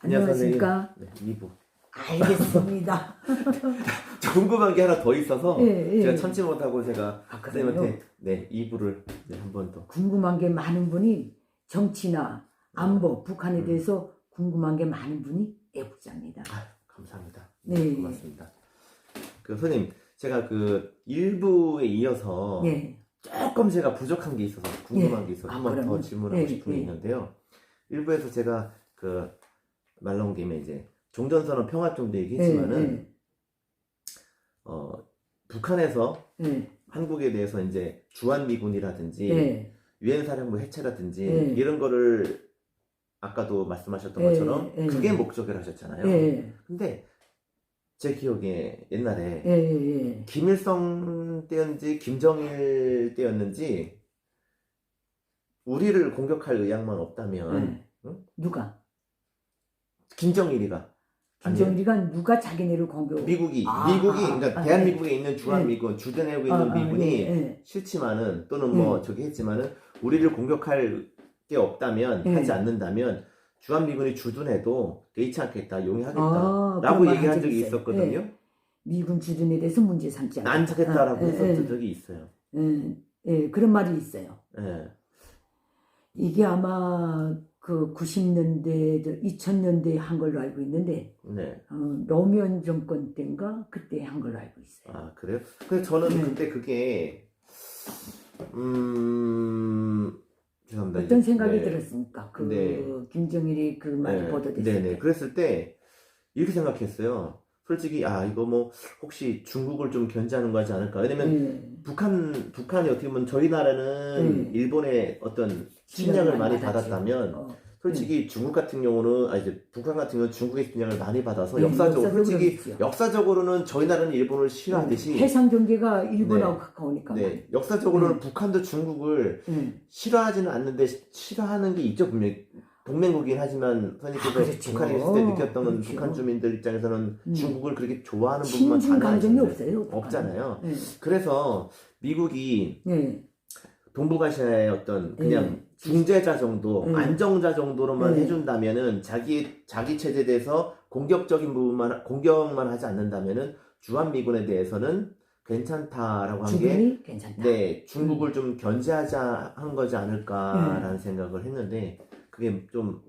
안녕하십니까? 네, 2부. 알겠습니다. 저 궁금한 게 하나 더 있어서 예, 예. 제가 참지 못하고 제가 아? 선생님한테 네, 2부를 네, 한 번 더. 궁금한 게 많은 분이 정치나 안보, 북한에 음. 대해서 궁금한 게 많은 분이 애국자입니다. 아유, 감사합니다. 네. 고맙습니다. 그 선생님, 제가 그 1부에 이어서 네. 조금 제가 부족한 게 있어서 궁금한 예. 게 있어서 아, 한 번 더 그러면? 질문하고 예, 싶은 게 예. 있는데요. 1부에서 제가 그 말 나온 김에 이제 종전선언 평화점도 얘기했지만은 네, 어, 북한에서 네, 한국에 대해서 이제 주한 미군이라든지 네, 유엔 사령부 해체라든지 네. 이런 거를 아까도 말씀하셨던 네, 것처럼 네. 그게 목적이라 하셨잖아요. 네, 근데 제 기억에 옛날에 네, 네. 김일성 때였는지 김정일 때였는지 우리를 공격할 의향만 없다면 네. 응? 누가? 김정일이가. 김정일이가 누가 자기네를 공격? 미국이 아, 미국이 아, 그러니까 아, 대한민국에 있는 주한 미군 주둔하고 있는 아, 아, 미군이 예, 예. 싫지만은 또는 뭐 음. 저기 했지만은 우리를 공격할 게 없다면 음. 하지 않는다면 주한 미군이 주둔해도 개의치 않겠다 용인하겠다 아, 라고 얘기한 한 적이 있어요. 있었거든요 예. 미군 주둔에 대해서 문제 삼지 않겠다. 안 찾겠다라고 아, 예, 했었던 예. 적이 있어요 예, 예, 그런 말이 있어요. 예. 이게 아마 그 90년대, 2000년대에 한 걸로 알고 있는데, 네. 어, 노무현 정권 때인가 그때 한 걸로 알고 있어요. 아 그래요? 그래서 저는 네. 그때 그게 음 죄송합니다 어떤 생각이 네. 들었습니까? 그 네. 김정일이 그 말이 네, 보도됐을 네네. 때. 그랬을 때 이렇게 생각했어요. 솔직히 아 이거 뭐 혹시 중국을 좀 견제하는 거지 않을까? 왜냐면 예, 북한 북한이 어떻게 보면 저희 나라는 네. 일본의 어떤 침략을 많이 받았지. 받았다면 어, 솔직히 중국 같은 경우는 아 이제 북한 같은 경우는 중국의 침략을 많이 받아서 네, 역사적으로 솔직히 그렇죠. 역사적으로는 저희 나라는 일본을 싫어하듯이 해상 경계가 일본하고 네. 가까우니까. 네 역사적으로는 네. 북한도 중국을 예. 싫어하지는 않는데 싫어하는 게 있죠 분명히 동맹국이긴 하지만 선생님께서 아, 그렇죠. 북한에 있을 때 느꼈던 건 그렇죠. 북한 주민들 입장에서는 음. 중국을 그렇게 좋아하는 부분만 아니잖아요. 없어요. 없잖아요. 예, 그래서 미국이 예, 동북아시아의 어떤 그냥 예. 중재자 정도, 예. 안정자 정도로만 예. 해준다면은 자기 자기 체제에 대해서 공격적인 부분만 공격만 하지 않는다면은 주한 미군에 대해서는 괜찮다라고 한 게 괜찮다. 네, 음. 중국을 좀 견제하자 한 거지 않을까라는 생각을 했는데 그게 좀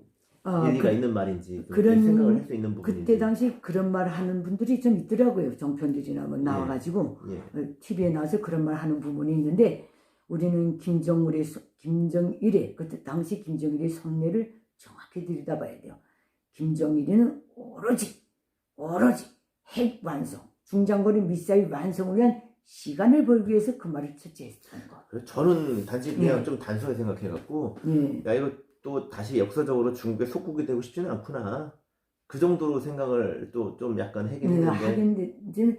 아, 일리가 그- 있는 말인지 좀 그런- 생각을 할 수 있는 부분인지 그때 당시 그런 말 하는 분들이 좀 있더라고요. 정편들이나 뭐 나와가지고 예, TV에 나와서 그런 말 하는 부분이 있는데 우리는 김정일의 소- 김정일의 그때 당시 김정일의 손례를 정확히 들여다봐야 돼요. 김정일이는 오로지 오로지 핵 완성, 중장거리 미사일 완성을 위한 시간을 벌기 위해서 그 말을 첫째 했던 거. 저는 단지 그냥 예. 좀 단순하게 생각해갖고 예. 야 이거 또 다시 역사적으로 중국의 속국이 되고 싶지는 않구나 그 정도로 생각을 또 좀 약간 하긴 네, 했는데 하긴 이제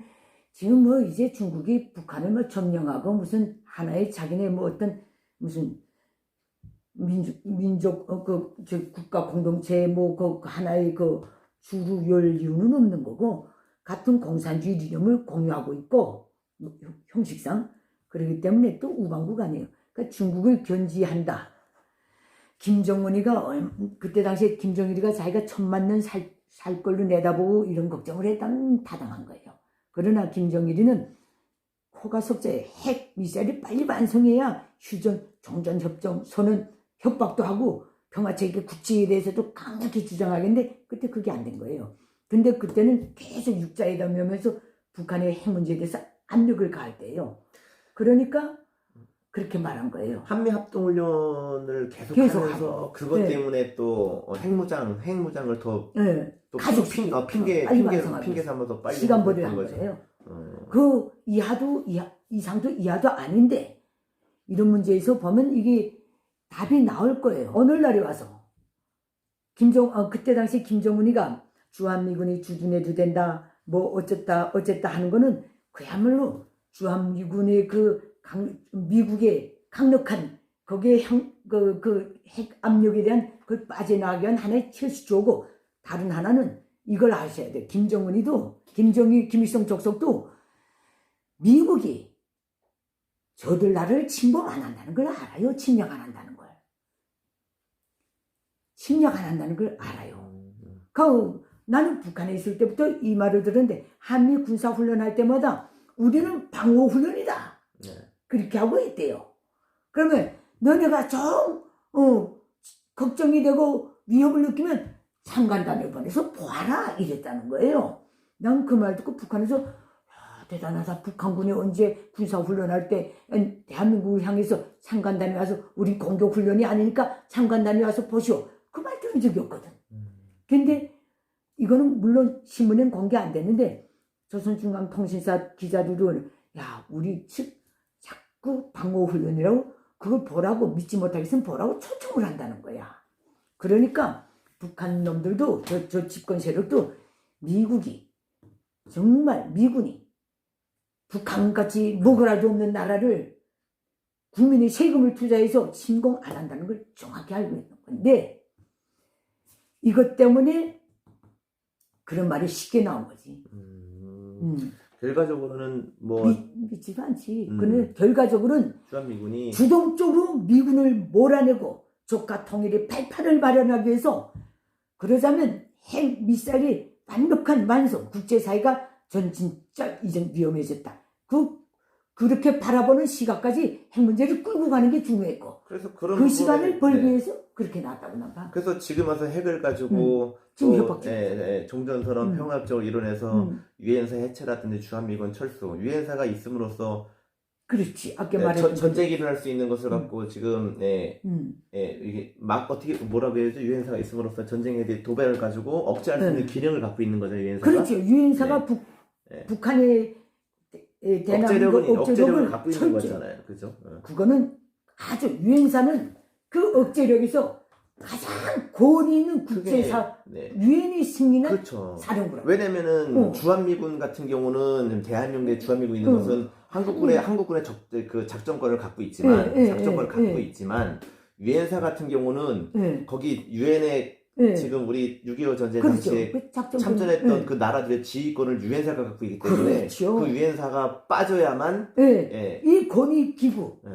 지금 뭐 이제 중국이 북한을 뭐 점령하고 무슨 하나의 자기네 뭐 어떤 무슨 민족 민족 어, 그, 저 국가 공동체 뭐그 하나의 그 주로 열 이유는 없는 거고 같은 공산주의 이념을 공유하고 있고 뭐 형- 형식상 그렇기 때문에 또 우방국 아니에요. 그러니까 중국을 견지한다. 김정은이가 얼- 그때 당시에 김정일이가 자기가 천만 년 살, 살 걸로 내다보고 이런 걱정을 했다는 타당한 거예요. 그러나 김정일이는 코가 속자에 핵 미사일을 빨리 완성해야 휴전 종전 협정 선언 협박도 하고 평화체계 국지에 대해서도 강력히 주장하겠는데 그때 그게 안 된 거예요. 근데 그때는 계속 육자회담하면서 북한의 핵 문제에 대해서 압력을 가할 때예요. 그러니까 그렇게 말한 거예요. 한미 합동 훈련을 계속 계속하면서 하고. 그것 네. 때문에 또 어, 핵무장 핵무장을 더 예. 또 가족 핑, 어, 핑계 핑계. 핑계 삼아서 빨리 시간 벌이를 한 거죠. 거예요. 어, 그 이하도 이하, 이상도 이하도 아닌데 이런 문제에서 보면 이게 답이 나올 거예요. 오늘날에 와서 김정 어, 그때 당시 김정은이가 주한미군이 주둔해도 된다 뭐 어쨌다 어쨌다 하는 거는 그야말로 주한미군의 그 강, 미국의 강력한 거기에 그, 그 핵 압력에 대한 그 빠져나가기 위한 하나의 철수조고 다른 하나는 이걸 아셔야 돼. 김정은이도 김정일 김일성 족속도 미국이 저들 나라를 침범 안 한다는 걸 알아요. 침략 안 한다는 걸. 침략 안 한다는 걸 알아요. 음, 그 나는 북한에 있을 때부터 이 말을 들었는데 한미 군사 훈련할 때마다 우리는 방어 훈련이다. 네. 그렇게 하고 있대요. 그러면 너네가 좀 어, 걱정이 되고 위협을 느끼면 상간단을 보내서 보아라 이랬다는 거예요. 난 그 말 듣고 북한에서 야, 대단하다. 북한군이 언제 군사 훈련할 때 음, 대한민국을 향해서 상간단이 와서 우리 공격 훈련이 아니니까 상간단이 와서 보시오. 들은 적이 없거든. 음. 근데 이거는 물론 신문엔 공개 안 됐는데 조선중앙통신사 기자들은 야 우리 측 자꾸 방어훈련이라고 그걸 보라고 믿지 못하겠으면 보라고 초청을 한다는 거야. 그러니까 북한 놈들도 저, 저 집권 세력도 미국이 정말 미군이 북한같이 먹으라도 없는 나라를 국민의 세금을 투자해서 침공 안 한다는 걸 정확히 알고 있는 건데 이것 때문에 그런 말이 쉽게 나온 거지. 음, 음. 결과적으로는 뭐 미, 믿지도 않지. 음. 그는 결과적으로는 주한 미군이 주동적으로 미군을 몰아내고 조카 통일의 발판을 마련하기 위해서 그러자면 핵 미사일이 완벽한 완성, 국제사회가 전 진짜 이전 위험해졌다. 그 그렇게 바라보는 시각까지 핵 문제를 끌고 가는 게 중요했고 그래서 그런 그 부분에- 시간을 벌기 네. 위해서 그렇게 나왔다고 난 봐. 그래서 지금 와서 핵을 가지고 지금 또, 협박 중이죠. 예, 예, 종전선언 음. 평화협정을 이뤄내서 음, 유엔사 해체라든지 주한미군 철수, 유엔사가 있음으로써 그렇지. 아까 예, 말했던 전, 전쟁이 일어날 수 있는 것을 음. 갖고 지금 예, 음, 예, 이게 막 어떻게 뭐라고 해야죠? 유엔사가 있음으로써 전쟁에 대해 도발을 가지고 억제할 수 네. 있는 기능을 갖고 있는 거죠, 유엔사가. 그렇죠. 유엔사가 네. 북, 네. 북한의 에, 대한 억제력은 그 억제력을 갖고 있는 철저히 거잖아요, 그죠? 어. 그거는 아주 유엔사는 그 억제력에서 가장 권위 있는 국제사 네, 유엔이 승인한 그렇죠. 사령부라. 왜냐면은 어. 주한미군 같은 경우는 대한민국에 주한미군이 있는 어. 것은 한국군의 음. 한국군의 적, 그 작전권을 갖고 있지만 예, 예, 작전권을 예, 갖고 예. 있지만 유엔사 같은 경우는 예, 거기 유엔에 예. 지금 우리 6.25 전쟁 그렇죠. 당시에 그 작전 참전했던 예. 그 나라들의 지휘권을 유엔사가 갖고 있기 때문에 그렇죠. 그 유엔사가 빠져야만 예. 예, 이 권위 기구 예,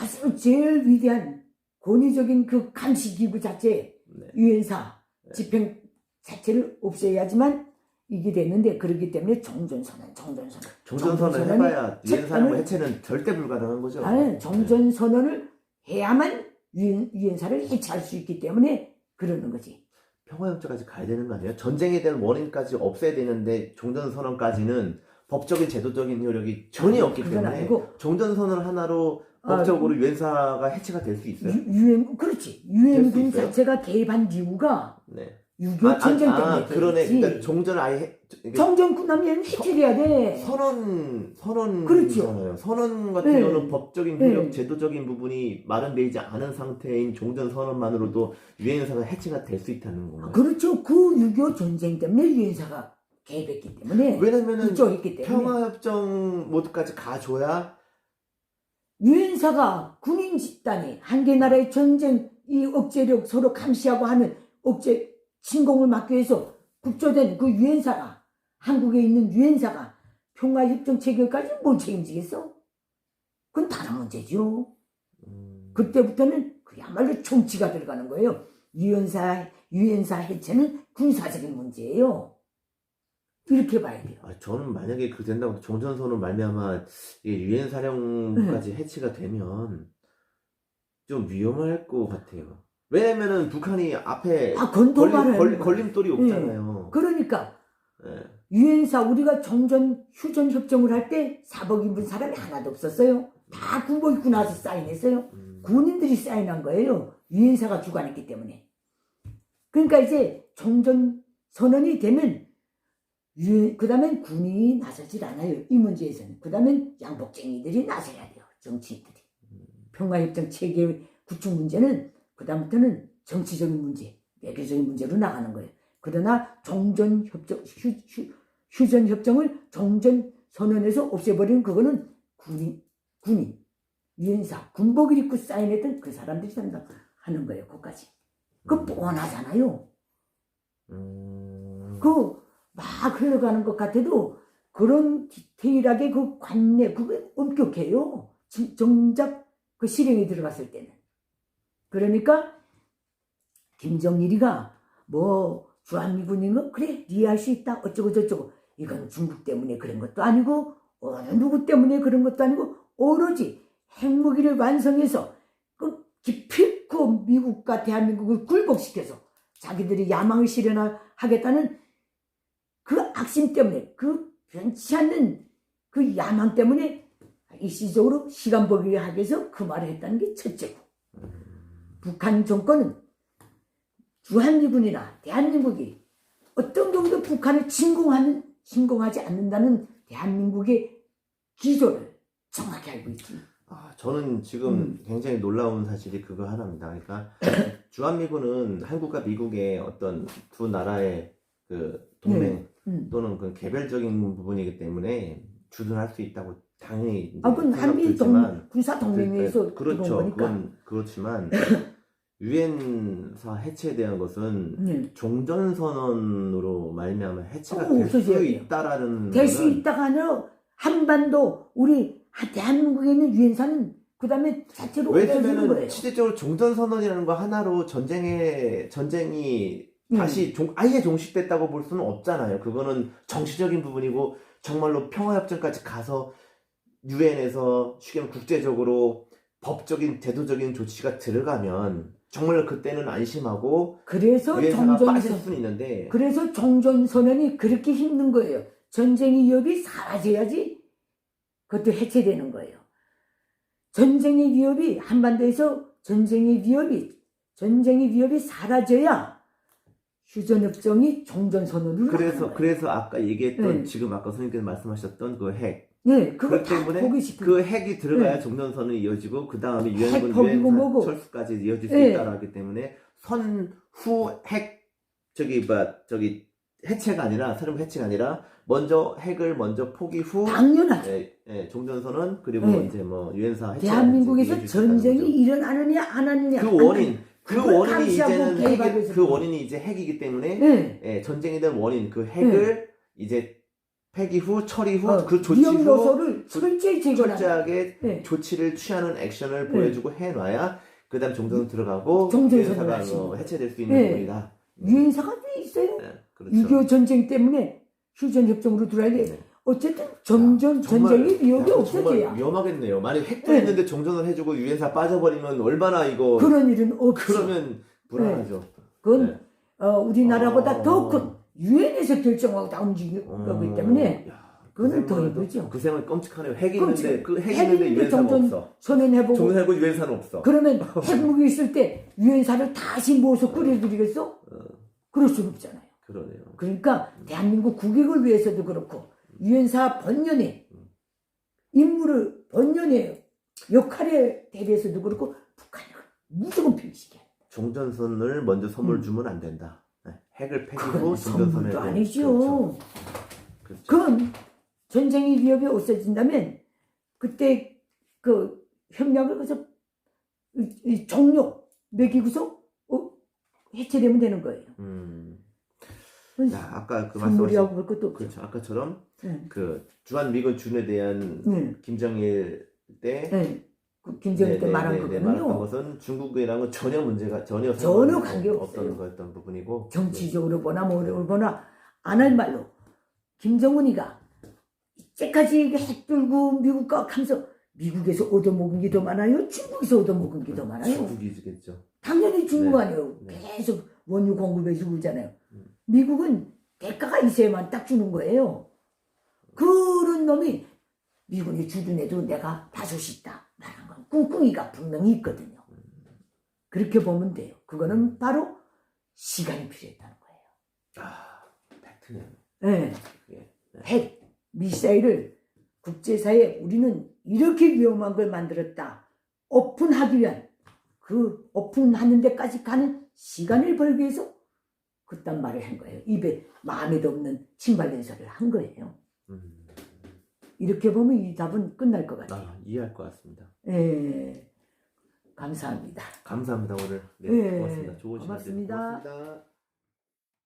아주 제일 위대한 권위적인 그 감시 기구 자체 네. 유엔사 네. 집행 자체를 없애야지만 이게 됐는데 그렇기 때문에 정전선언. 종전선을 정전선언이 해봐야 책임을- 해체는 절대 불가능한 거죠. 아니, 정전선언을 해야만 유엔, 유엔사를 해체할 수 있기 때문에 그러는 거지. 평화협정까지 가야 되는 거 아니에요? 전쟁에 대한 원인까지 없애야 되는데 종전선언까지는 법적인 제도적인 효력이 전혀 없기 그건 때문에 아니고 종전선언 하나로 아, 법적으로 유엔사가 해체가 될 수 있어요? 유- 유엔 그렇지 될수 있어요? 자체가 개입한 이유가 네. 6.25 전쟁 때문에 아, 그러네. 그랬지. 그러니까 종전 아예 해, 정전 끝나면 해체돼야 돼. 선언 선언이잖아요. 그렇죠. 선언 같은 네. 경우는 법적인 효력, 네. 제도적인 부분이 마련되지 않은 상태인 종전 선언만으로도 유엔사가 해체가 될 수 있다는 건가요? 그렇죠. 그6.25 전쟁 때문에 유엔사가 개입했기 때문에 왜냐면은 평화협정 모드까지 가줘야 유엔사가 군인 집단이 한 개 나라의 전쟁 이 억제력 서로 감시하고 하는 억제 침공을 막기 위해서 국조된 그 유엔사가 한국에 있는 유엔사가 평화협정 체결까지 뭘 책임지겠어? 그건 다른 문제죠. 음, 그때부터는 그야말로 정치가 들어가는 거예요. 유엔사 유엔사 해체는 군사적인 문제예요. 이렇게 봐야 돼요. 아, 저는 만약에 그 된다고 종전선언 말미암아 유엔 사령까지 해체가 되면 좀 위험할 것 같아요. 왜냐면은 북한이 앞에 아, 걸림, 걸. 걸림돌이 없잖아요. 그러니까 예. 유엔사 우리가 정전 휴전 협정을 할때 사복 입은 사람이 하나도 없었어요. 다 군복 입고 나서 사인했어요. 음, 군인들이 사인한 거예요. 유엔사가 주관했기 때문에. 그러니까 이제 정전 선언이 되면 유엔 그다음엔 군이 나서질 않아요. 이 문제에서는. 그 다음엔 양복쟁이들이 나서야 돼요. 정치인들이. 평화협정 체계 구축 문제는 그 다음부터는 정치적인 문제, 외교적인 문제로 나가는 거예요. 그러나 정전 협정 휴, 휴, 휴전 협정을 정전 선언에서 없애버리는 그거는 군인 군인 유엔사 군복을 입고 사인했던 그 사람들이 담당하는 거예요. 그까지. 그 뻔하잖아요. 음, 그막 흘러가는 것 같아도 그런 디테일하게 그 관내 그게 엄격해요. 지- 정작 그 실행에 들어갔을 때는. 그러니까 김정일이가 뭐 주한미군이면 그래 이해할 수 있다 어쩌고 저쩌고 이건 중국 때문에 그런 것도 아니고 어느 누구 때문에 그런 것도 아니고 오로지 핵무기를 완성해서 그 기필코 미국과 대한민국을 굴복시켜서 자기들이 야망을 실현하겠다는 그 악심 때문에 그 변치 않는 그 야망 때문에 일시적으로 시간 벌기를 하기 위해서 그 말을 했다는 게 첫째고. 북한 정권은 주한미군이나 대한민국이 어떤 경우도 북한을 침공하는 침공하지 않는다는 대한민국의 기조를 정확히 알고 있지. 아, 저는 지금 음. 굉장히 놀라운 사실이 그거 하나입니다. 그러니까 주한미군은 한국과 미국의 어떤 두 나라의 그 동맹 음. 또는 그 개별적인 부분이기 때문에 주둔할 수 있다고 당연히 아, 그건 한미 동 군사 동맹에서 그렇죠. 들어온 거니까. 그건 그렇지만 유엔사 해체에 대한 것은 네. 종전 선언으로 말미암아 해체가 어, 될 수 없어져야 돼요. 있다라는 될 수 거는 있다가 아니라 한반도 우리 하- 대한민국에 있는 유엔사는 그 다음에 자체로 없어지는 왜냐면은 거예요. 실질적으로 종전 선언이라는 거 하나로 전쟁에 전쟁이 음. 다시 종, 아예 종식됐다고 볼 수는 없잖아요. 그거는 정치적인 부분이고 정말로 평화협정까지 가서 유엔에서 쉽게 국제적으로 법적인 제도적인 조치가 들어가면 정말 그때는 안심하고 그래서 유엔사가 빠질 정전선 수는 있는데 그래서 정전선언이 그렇게 힘든 거예요. 전쟁의 위협이 사라져야지 그것도 해체되는 거예요. 전쟁의 위협이 한반도에서 전쟁의 위협이 전쟁의 위협이 사라져야 휴전협정이 정전선언으로 그래서 거예요. 그래서 아까 얘기했던 네. 지금 아까 선생님께서 말씀하셨던 그 핵. 네, 그거 그렇기 다 때문에 포기시키고 그 핵이 들어가야 네. 종전선언이 이어지고 그 다음에 유엔군 핵 유엔. 철수까지 이어질 수 네. 있다고 하기 때문에 선후 핵 저기 뭐 저기 해체가 아니라 사령 해체가 아니라 먼저 핵을 먼저 포기 후 당연하죠. 예, 예, 종전선언 그리고 네. 이제 뭐 유엔사 해체 대한민국에서 전쟁이 일어나느냐 안 하느냐 그 원인 그 그걸 원인이 감시하고 이제는 개입하고 핵이. 그 원인이 이제 핵이기 때문에 네. 예, 전쟁이 된 원인 그 핵을 이제 폐기 후 처리 후 어, 그 조치 후 철저히 제거하는 철저하게 네. 조치를 취하는 액션을 네. 보여주고 해놔야 그다음 종전 들어가고 유엔사가 뭐. 해체될 수 있는 네. 부분이다. 유엔사가 돼 있어요. 네, 그렇죠. 6.25 전쟁 때문에 휴전협정으로 들어야 돼. 네. 어쨌든 점점 정말- 전쟁의 위협이 야, 없어져야 정말 위험하겠네요. 만약 핵도 네. 있는데 종전을 해주고 유엔사 빠져버리면 얼마나 이거 그런 일은 없지. 그러면 불안하죠. 그건 네. 어, 우리나라보다 어. 더큰 유엔에서 결정하고 다 움직이기 어, 때문에 야, 그거는 그더 생각은 힘들죠. 그 생각이 끔찍하네요. 핵이 끔찍. 있는데 그 핵이 핵이 있는데 있는데 유엔사가 종전- 없어. 선언해보고 종전하고 유엔사는 없어. 그러면 핵무기 있을 때 유엔사를 다시 모아서 끌어들이겠어? 어, 그럴 수는 없잖아요. 그러네요. 그러니까 대한민국 국익을 위해서도 그렇고 유엔사 번년의 임무를 번년의 역할에 대비해서도 그렇고 북한이 무조건 필시켜야 돼. 종전선을 먼저 선물 음. 주면 안 된다. 네, 핵을 패기고 그건 선물도 아니죠. 그렇죠. 그렇죠. 그건 전쟁의 위협이 없어진다면 그때 그 협력을 그래서 이- 이 종료 매기고서 어, 해체되면 되는 거예요. 음. 야, 아까 그 선물이라고 말씀하신 볼 것도 없죠. 그렇죠. 아까처럼 네. 그 주한 미군 준에 대한 네. 김정일 때 네. 그 김정일 때 네, 네, 말한 네, 거거든요. 것은 중국이랑은 전혀 문제가 전혀 전혀 관계없어요. 없던 거였던 부분이고 정치적으로 보나 뭐를 보나 안 할 말로 김정은이가 이때까지 핵 들고 미국과 하면서 미국에서 얻어먹은 게 더 많아요? 중국에서 얻어먹은 게 더 많아요? 중국이겠죠. 당연히 중국 네. 아니에요. 네. 계속 원유 공급해주고 있잖아요. 음. 미국은 대가가 있어야만 딱 주는 거예요. 그런 놈이 미군이 주둔해도 내가 수 있다. 말한 건 꿍꿍이가 분명히 있거든요. 그렇게 보면 돼요. 그거는 바로 시간이 필요했다는 거예요. 아, 팩트네요. 네. 예. 핵, 미사일을 국제사회에 우리는 이렇게 위험한 걸 만들었다. 오픈하기 위한 그 오픈하는 데까지 가는 시간을 벌기 위해서 그딴 말을 한 거예요. 입에 마음에도 없는 침발된 소리를 한 거예요. 음. 이렇게 보면 이 답은 끝날 것 같아요. 아, 이해할 것 같습니다. 예. 감사합니다. 감사합니다 오늘. 네, 네, 고맙습니다. 좋은 시간 고맙습니다. 고맙습니다.